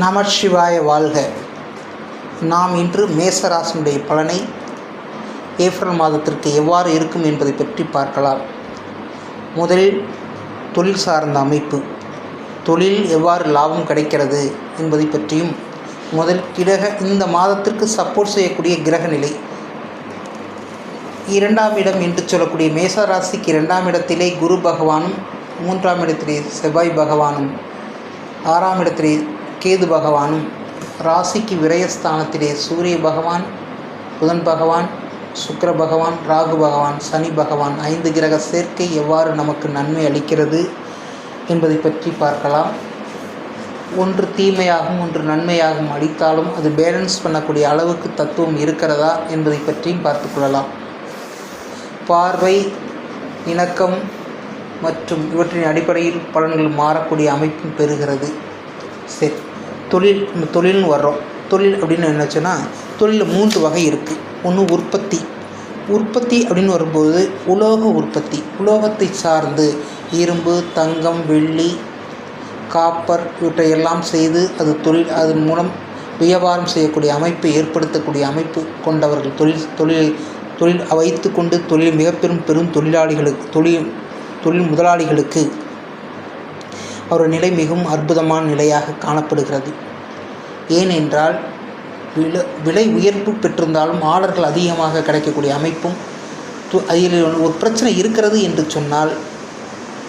நமசிவாய வாழ்க. நாம் இன்று மேசராசினுடைய பலனை ஏப்ரல் மாதத்திற்கு எவ்வாறு இருக்கும் என்பதை பற்றி பார்க்கலாம். முதலில் தொழில் சார்ந்த அமைப்பு. தொழில் எவ்வாறு லாபம் கிடைக்கிறது என்பதை பற்றியும் முதல் கிரக இந்த மாதத்திற்கு சப்போர்ட் செய்யக்கூடிய கிரக நிலை. இரண்டாம் இடம் என்று சொல்லக்கூடிய மேசராசிக்கு இரண்டாம் இடத்திலே குரு பகவானும் மூன்றாம் இடத்திலே செவ்வாய் பகவானும் ஆறாம் இடத்திலே கேது பகவானும் ராசிக்கு விரயஸ்தானத்திலே சூரிய பகவான் புதன் பகவான் சுக்கர பகவான் ராகு பகவான் சனி பகவான் ஐந்து கிரக சேர்க்கை எவ்வாறு நமக்கு நன்மை அளிக்கிறது என்பதை பற்றி பார்க்கலாம். ஒன்று தீமையாகவும் ஒன்று நன்மையாகும் அளித்தாலும் அது பேலன்ஸ் பண்ணக்கூடிய அளவுக்கு தத்துவம் இருக்கிறதா என்பதை பற்றியும் பார்த்துக்கொள்ளலாம் பார்வை இணக்கம் மற்றும் இவற்றின் அடிப்படையில் பலன்கள் மாறக்கூடிய அமைப்பும் பெறுகிறது. சரி தொழில் நம்ம தொழில்னு வர்றோம். தொழில் அப்படின்னு என்னச்சுன்னா தொழிலில் மூன்று வகை இருக்குது ஒன்று உற்பத்தி. உற்பத்தி அப்படின்னு வரும்போது உலோக உற்பத்தி. உலோகத்தை சார்ந்து இரும்பு தங்கம் வெள்ளி காப்பர் இவற்றையெல்லாம் செய்து அது தொழில் அதன் மூலம் வியாபாரம் செய்யக்கூடிய அமைப்பை ஏற்படுத்தக்கூடிய அமைப்பு கொண்டவர்கள் தொழில் தொழில் தொழில் வைத்து கொண்டு தொழில் மிக பெரும் பெரும் தொழிலாளிகளுக்கு தொழில் தொழில் முதலாளிகளுக்கு அவருடைய நிலை மிகவும் அற்புதமான நிலையாக காணப்படுகிறது. ஏனென்றால் விலை விலை உயர்வு பெற்றிருந்தாலும் ஆர்டர்கள் அதிகமாக கிடைக்கக்கூடிய அமைப்பும் அதில் ஒரு பிரச்சனை இருக்கிறது என்று சொன்னால்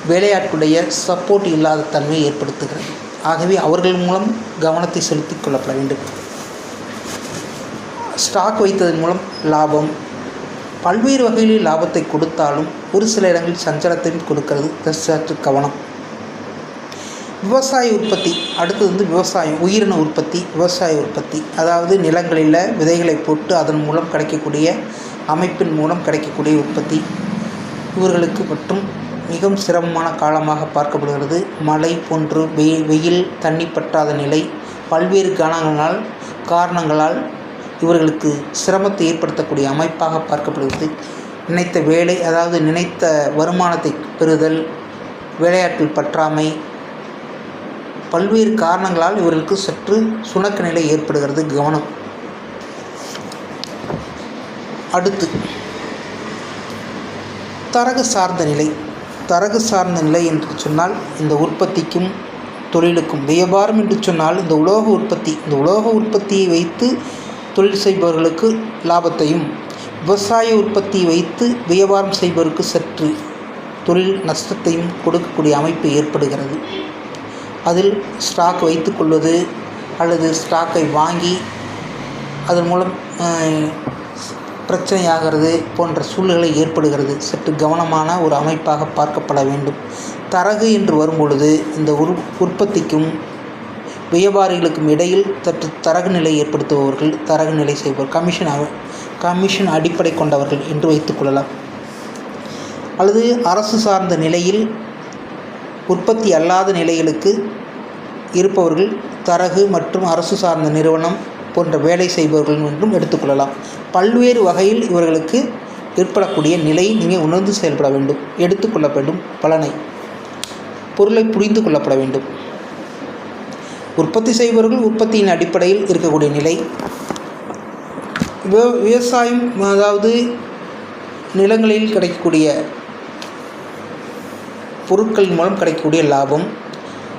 வேலையாட்களுடைய சப்போர்ட் இல்லாத தன்மை ஏற்படுத்துகிறது. ஆகவே அவர்கள் மூலம் கவனத்தை செலுத்திக் கொள்ளப்பட வேண்டும். ஸ்டாக் வைத்ததன் மூலம் லாபம். பல்வேறு வகைகளில் லாபத்தை கொடுத்தாலும் ஒரு சில இடங்களில் சஞ்சலத்தையும் கொடுக்கிறது. சற்று கவனம். விவசாய உற்பத்தி அடுத்தது வந்து விவசாயம் உயிரின உற்பத்தி விவசாய உற்பத்தி. அதாவது நிலங்களில் விதைகளை போட்டு அதன் மூலம் கிடைக்கக்கூடிய அமைப்பின் மூலம் கிடைக்கக்கூடிய உற்பத்தி. இவர்களுக்கு மற்றும் மிகவும் சிரமமான காலமாக பார்க்கப்படுகிறது. மழை போன்று வெயில் வெயில் தண்ணி பற்றாத நிலை பல்வேறு காரணங்களால் காரணங்களால் இவர்களுக்கு சிரமத்தை ஏற்படுத்தக்கூடிய அமைப்பாக பார்க்கப்படுகிறது. நினைத்த வேலை அதாவது நினைத்த வருமானத்தை பெறுதல் விளையாட்டில் பற்றாமை பல்வேறு காரணங்களால் இவர்களுக்கு சற்று சுணக்க நிலை ஏற்படுகிறது. கவனம். அடுத்து தரகு சார்ந்த நிலை. தரகு சார்ந்த நிலை என்று சொன்னால் இந்த உற்பத்திக்கும் தொழிலுக்கும் வியாபாரம் என்று சொன்னால் இந்த உலோக உற்பத்தி இந்த உலோக உற்பத்தியை வைத்து தொழில் செய்பவர்களுக்கு லாபத்தையும் விவசாய உற்பத்தியை வைத்து வியாபாரம் செய்பவருக்கு சற்று தொழில் நஷ்டத்தையும் கொடுக்கக்கூடிய அமைப்பு ஏற்படுகிறது. அதில் ஸ்டாக் வைத்துக்கொள்வது அல்லது ஸ்டாக்கை வாங்கி அதன் மூலம் பிரச்சனையாகிறது போன்ற சூழ்நிலை ஏற்படுகிறது. சற்று கவனமான ஒரு அமைப்பாக பார்க்கப்பட வேண்டும். தரகு என்று வரும்பொழுது இந்த உற் உற்பத்திக்கும் வியாபாரிகளுக்கும் இடையில் சற்று தரகு நிலை ஏற்படுத்துபவர்கள் தரகு நிலை செய்பவர் கமிஷன் கமிஷன் அடிப்படை கொண்டவர்கள் என்று வைத்துக்கொள்ளலாம் அல்லது அரசு சார்ந்த நிலையில் உற்பத்தி அல்லாத நிலைகளுக்கு இருப்பவர்கள் தரகு மற்றும் அரசு சார்ந்த நிறுவனம் போன்ற வேலை செய்பவர்கள் என்றும் எடுத்துக்கொள்ளலாம். பல்வேறு வகையில் இவர்களுக்கு ஏற்படக்கூடிய நிலையை நீங்கள் உணர்ந்து செயல்பட வேண்டும் எடுத்துக்கொள்ள வேண்டும் பலனை. பொருளை புரிந்து கொள்ளப்பட வேண்டும். உற்பத்தி செய்பவர்கள் உற்பத்தியின் அடிப்படையில் இருக்கக்கூடிய நிலை. விவ- விவசாயம் அதாவது நிலங்களில் கிடைக்கக்கூடிய பொருட்களின் மூலம் கிடைக்கக்கூடிய லாபம்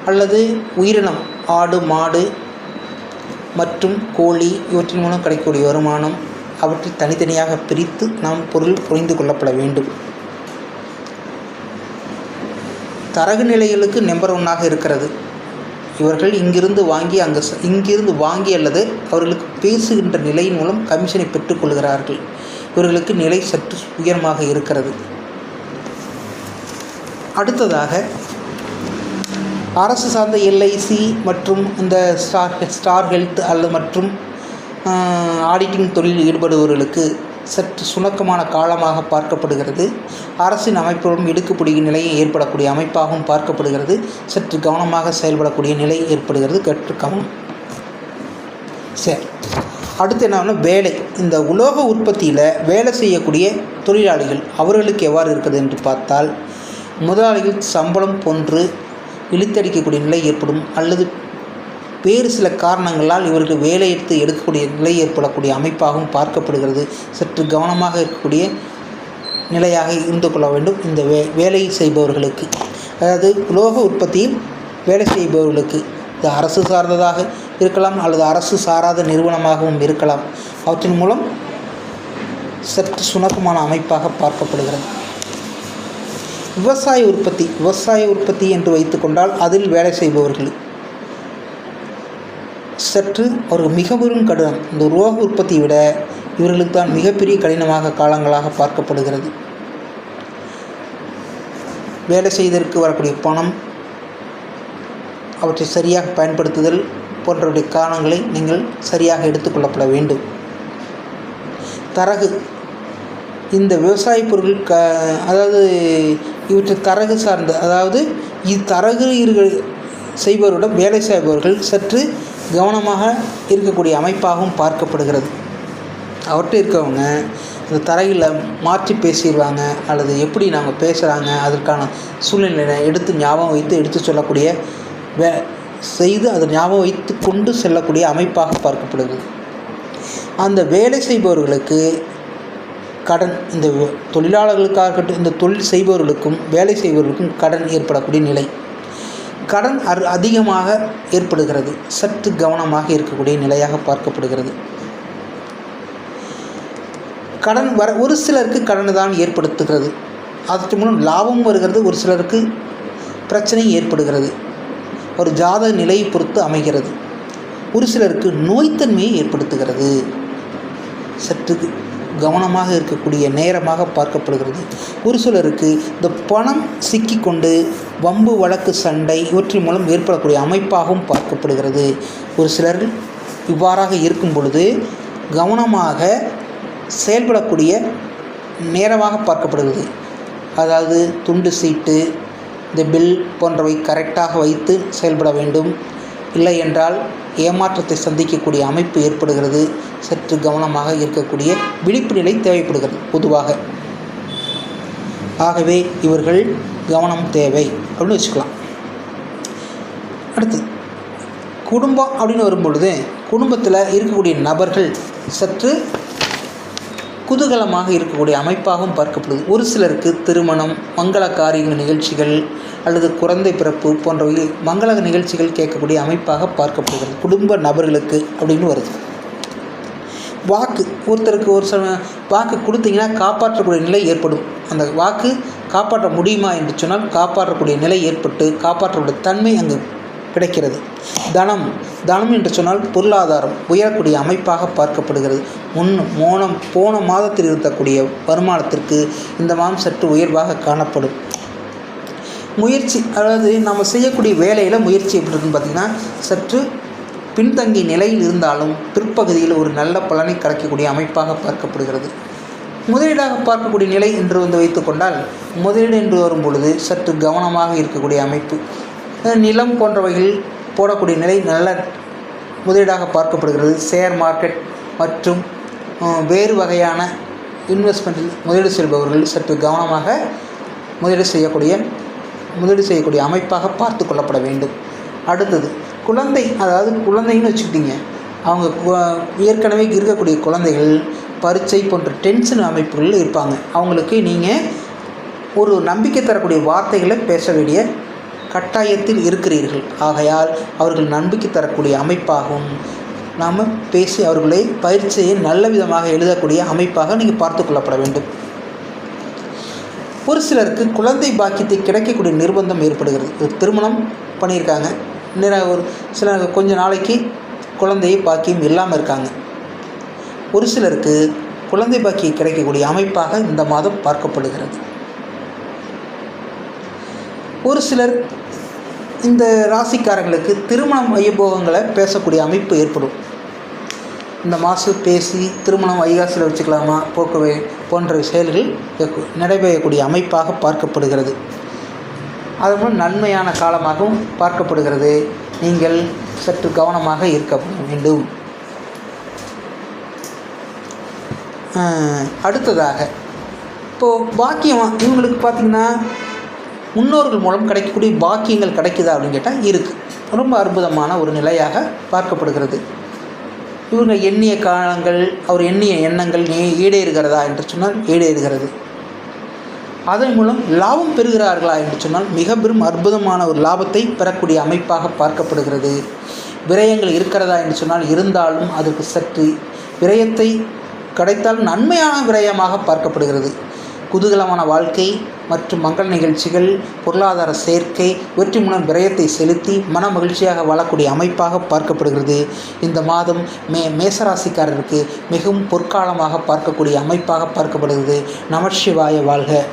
அல்லது உயிரினம் ஆடு மாடு மற்றும் கோழி இவற்றின் மூலம் கிடைக்கக்கூடிய வருமானம் அவற்றை தனித்தனியாக பிரித்து நாம் பொருள் புரிந்து கொள்ளப்பட வேண்டும். தரகு நிலைகளுக்கு நம்பர் ஒன்னாக இருக்கிறது. இவர்கள் இங்கிருந்து வாங்கி அங்கு ச- இங்கிருந்து வாங்கி அல்லது அவர்களுக்கு பேசுகின்ற நிலையின் மூலம் கமிஷனை பெற்றுக்கொள்கிறார்கள் இவர்களுக்கு நிலை சற்று உயரமாக இருக்கிறது. அடுத்ததாக அரசு சார்ந்த எல்ஐசி மற்றும் இந்த ஸ்டார் ஸ்டார் ஹெல்த் அல்லது மற்றும் ஆடிட்டிங் தொழில் ஈடுபடுபவர்களுக்கு சற்று சுணக்கமான காலமாக பார்க்கப்படுகிறது. அரசின் அமைப்புகளும் இடுக்குப்பிடிக்கும் நிலையை ஏற்படக்கூடிய அமைப்பாகவும் பார்க்கப்படுகிறது. சற்று கவனமாக செயல்படக்கூடிய நிலை ஏற்படுகிறது. கற்று கவனம். சரி. அடுத்து என்ன வேலை. இந்த உலோக உற்பத்தியில் வேலை செய்யக்கூடிய தொழிலாளிகள் அவர்களுக்கு எவ்வாறு இருக்கிறது என்று பார்த்தால் முதலாளிகள் சம்பளம் போன்று இழுத்தடிக்கக்கூடிய நிலை ஏற்படும் அல்லது வேறு சில காரணங்களால் இவர்கள் வேலை எடுத்து எடுக்கக்கூடிய நிலை ஏற்படக்கூடிய அமைப்பாகவும் பார்க்கப்படுகிறது. சற்று கவனமாக இருக்கக்கூடிய நிலையாக இருந்து கொள்ள வேண்டும் இந்த வே வேலை செய்பவர்களுக்கு. அதாவது உலோக உற்பத்தியில் வேலை செய்பவர்களுக்கு. இது அரசு சார்ந்ததாக இருக்கலாம் அல்லது அரசு சாராத நிறுவனமாகவும் இருக்கலாம். அவற்றின் மூலம் சற்று சுணக்கமான அமைப்பாக பார்க்கப்படுகிறது. விவசாய உற்பத்தி விவசாய உற்பத்தி என்று வைத்துக்கொண்டால் அதில் வேலை செய்பவர்கள். சற்று ஒரு மிகவும் கடினம். இந்த உருவாக உற்பத்தியை விட இவர்களுக்கு தான் மிகப்பெரிய கடினமாக காலங்களாக பார்க்கப்படுகிறது. வேலை செய்ததற்கு வரக்கூடிய பணம் அவற்றை சரியாக பயன்படுத்துதல் போன்றவற்றை காரணங்களை நீங்கள் சரியாக எடுத்துக்கொள்ளப்பட வேண்டும். தரகு. இந்த விவசாய பொருட்கள் க அதாவது இவற்றை தரகு சார்ந்த அதாவது இத்தரகு இருக செய்பவரிடம் வேலை செய்பவர்கள் சற்று கவனமாக இருக்கக்கூடிய அமைப்பாகவும் பார்க்கப்படுகிறது. அவர்கிட்ட இருக்கவங்க இந்த தரையில் மாற்றி பேசிடுவாங்க அல்லது எப்படி நாங்கள் பேசுகிறாங்க அதற்கான சூழ்நிலையை எடுத்து ஞாபகம் வைத்து எடுத்து சொல்லக்கூடிய வே செய்து அதை ஞாபகம் வைத்து கொண்டு செல்லக்கூடிய அமைப்பாக பார்க்கப்படுகிறது. அந்த வேலை செய்பவர்களுக்கு கடன் இந்த தொழிலாளர்களுக்காக இருக்கட்டும் இந்த தொழில் செய்பவர்களுக்கும் வேலை செய்பவர்களுக்கும் கடன் ஏற்படக்கூடிய நிலை. கடன் அரு அதிகமாக ஏற்படுகிறது. சற்று கவனமாக இருக்கக்கூடிய நிலையாக பார்க்கப்படுகிறது. கடன் வர ஒரு சிலருக்கு கடனை தான் ஏற்படுத்துகிறது. அதற்கு மூலம் லாபமும் வருகிறது. ஒரு சிலருக்கு பிரச்சனை ஏற்படுகிறது. ஒரு ஜாதக நிலையை பொறுத்து அமைகிறது. ஒரு சிலருக்கு நோய்த்தன்மையை ஏற்படுத்துகிறது. சற்று கவனமாக இருக்கக்கூடிய நேரமாக பார்க்கப்படுகிறது. ஒரு சிலருக்கு இந்த பணம் சிக்கிக்கொண்டு வம்பு வழக்கு சண்டை இவற்றின் மூலம் ஏற்படக்கூடிய அமைப்பாகவும் பார்க்கப்படுகிறது. ஒரு சிலர் இவ்வாறாக இருக்கும் பொழுது கவனமாக செயல்படக்கூடிய நேரமாக பார்க்கப்படுகிறது. அதாவது துண்டு சீட்டு இந்த பில் போன்றவை கரெக்டாக வைத்து செயல்பட வேண்டும். இல்லை என்றால் ஏமாற்றத்தை சந்திக்கக்கூடிய அமைப்பு ஏற்படுகிறது. சற்று கவனமாக இருக்கக்கூடிய விழிப்பு நிலை தேவைப்படுகிறது பொதுவாக. ஆகவே இவர்கள் கவனம் தேவை அப்படின்னு வச்சுக்கலாம். அடுத்து குடும்பம் அப்படின்னு வரும்பொழுது குடும்பத்தில் இருக்கக்கூடிய நபர்கள் சற்று குதூகலமாக இருக்கக்கூடிய அமைப்பாகவும் பார்க்கப்படுது. ஒரு சிலருக்கு திருமணம் மங்கள காரிய நிகழ்ச்சிகள் அல்லது குழந்தை பிறப்பு போன்றவை மங்கள நிகழ்ச்சிகள் கேட்கக்கூடிய அமைப்பாக பார்க்கப்படுகிறது. குடும்ப நபர்களுக்கு அப்படின்னு வருது. வாக்கு ஒருத்தருக்கு ஒரு சில வாக்கு கொடுத்தீங்கன்னா காப்பாற்றக்கூடிய நிலை ஏற்படும். அந்த வாக்கு காப்பாற்ற முடியுமா என்று சொன்னால் காப்பாற்றக்கூடிய நிலை ஏற்பட்டு காப்பாற்றக்கூடிய தன்மை அங்கு கிடைக்கிறது. தனம் தனம் என்று சொன்னால் பொருளாதாரம் உயரக்கூடிய அமைப்பாக பார்க்கப்படுகிறது. முன் மோனம் போன மாதத்தில் இருக்கக்கூடிய வருமானத்திற்கு இந்த மாதம் சற்று உயர்வாக காணப்படும். முயற்சி அதாவது நம்ம செய்யக்கூடிய வேலையில் முயற்சி எப்படி இருக்குன்னு பார்த்திங்கன்னா சற்று பின்தங்கிய நிலையில் இருந்தாலும் பிற்பகுதியில் ஒரு நல்ல பலனை கிடைக்கக்கூடிய அமைப்பாக பார்க்கப்படுகிறது. முதலீடாக பார்க்கக்கூடிய நிலை என்று வந்து வைத்துக்கொண்டால் முதலீடு என்று வரும் பொழுது சற்று கவனமாக இருக்கக்கூடிய அமைப்பு. நிலம் போன்றவைகள் போடக்கூடிய நிலை நல்ல முதலீடாக பார்க்கப்படுகிறது. ஷேர் மார்க்கெட் மற்றும் வேறு வகையான இன்வெஸ்ட்மெண்ட்டில் முதலீடு செய்பவர்கள் சற்று கவனமாக முதலீடு செய்யக்கூடிய முதலீடு செய்யக்கூடிய அமைப்பாக பார்த்து கொள்ளப்பட வேண்டும். அடுத்தது குழந்தை அதாவது குழந்தைன்னு வச்சுக்கிட்டீங்க. அவங்க ஏற்கனவே இருக்கக்கூடிய குழந்தைகள் பரீட்சை போன்ற டென்ஷன் அமைப்புகளில் இருப்பாங்க. அவங்களுக்கு நீங்கள் ஒரு நம்பிக்கை தரக்கூடிய வார்த்தைகளை பேச வேண்டிய கட்டாயத்தில் இருக்கிறீர்கள். ஆகையால் அவர்கள் நம்பிக்கை தரக்கூடிய அமைப்பாகவும் நாம் பேசி அவர்களை பயிற்சியை நல்ல விதமாக எழுதக்கூடிய அமைப்பாக நீங்கள் பார்த்து கொள்ளப்பட வேண்டும். ஒரு சிலருக்கு குழந்தை பாக்கியத்தை கிடைக்கக்கூடிய நிர்பந்தம் ஏற்படுகிறது. ஒரு திருமணம் பண்ணியிருக்காங்க. ஒரு சில கொஞ்ச நாளைக்கு குழந்தையை பாக்கியம் இல்லாமல் இருக்காங்க. ஒரு சிலருக்கு குழந்தை பாக்கியம் கிடைக்கக்கூடிய அமைப்பாக இந்த மாதம் பார்க்கப்படுகிறது. ஒரு சிலர் இந்த ராசிக்காரங்களுக்கு திருமணம் வைபோகங்களை பேசக்கூடிய அமைப்பு ஏற்படும். இந்த மாதம் பேசி திருமணம் வைகாசியில் வச்சுக்கலாமா போக்குவே போன்ற செயல்கள் நடைபெறக்கூடிய அமைப்பாக பார்க்கப்படுகிறது. அது மூலம் நன்மையான காலமாகவும் பார்க்கப்படுகிறது. நீங்கள் சற்று கவனமாக இருக்க வேண்டும். அடுத்ததாக இப்போது பாக்கியம் இவங்களுக்கு பார்த்திங்கன்னா முன்னோர்கள் மூலம் கிடைக்கக்கூடிய பாக்கியங்கள் கிடைக்குதா அப்படின்னு கேட்டால் இருக்குது ரொம்ப அற்புதமான ஒரு நிலையாக பார்க்கப்படுகிறது. இவங்க எண்ணிய காலங்கள் அவர் எண்ணிய எண்ணங்கள் நே- ஈடேறுகிறதா என்று சொன்னால் ஈடேறுகிறது. அதன் மூலம் லாபம் பெறுகிறார்களா என்று சொன்னால் மிக பெரும் அற்புதமான ஒரு லாபத்தை பெறக்கூடிய அமைப்பாக பார்க்கப்படுகிறது. விரயங்கள் இருக்கிறதா என்று சொன்னால் இருந்தாலும் அதற்கு சற்று விரயத்தை கிடைத்தால் நன்மையான விரயமாக பார்க்கப்படுகிறது. குதூகலமான வாழ்க்கை மற்றும் மங்கள நிகழ்ச்சிகள் பொருளாதார சேர்க்கை வெற்றி மூலம் விரயத்தை செலுத்தி மன மகிழ்ச்சியாக வாழக்கூடிய அமைப்பாக பார்க்கப்படுகிறது. இந்த மாதம் மே மேசராசிக்காரருக்கு மிகவும் பொற்காலமாக பார்க்கக்கூடிய அமைப்பாக பார்க்கப்படுகிறது. நமசிவாய வாழ்க.